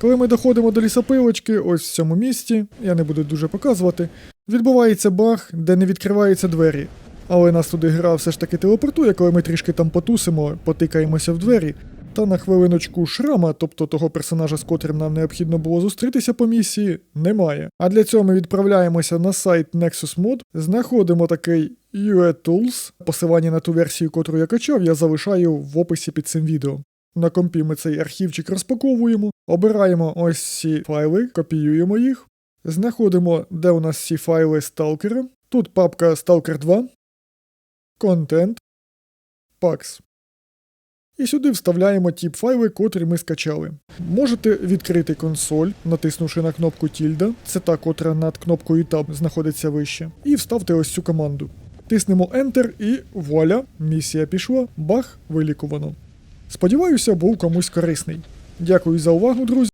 Коли ми доходимо до лісопилочки, ось в цьому місці, я не буду дуже показувати, відбувається баг, де не відкриваються двері. Але нас туди гра все ж таки телепортує, коли ми трішки там потусимо, потикаємося в двері. Та на хвилиночку шрама, тобто того персонажа, з котрим нам необхідно було зустрітися по місії, немає. А для цього ми відправляємося на сайт Nexus Mod, знаходимо такий UE Tools, посилання на ту версію, котру я качав, я залишаю в описі під цим відео. На компі ми цей архівчик розпаковуємо, обираємо ось ці файли, копіюємо їх, знаходимо, де у нас ці файли сталкера. Тут папка Stalker 2, Content, Pax. І сюди вставляємо ті файли, котрі ми скачали. Можете відкрити консоль, натиснувши на кнопку Тільда, це та, котра над кнопкою Tab знаходиться вище, і вставте ось цю команду. Тиснемо Enter і вуаля, місія пішла, бах, вилікувано. Сподіваюся, був комусь корисний. Дякую за увагу, друзі.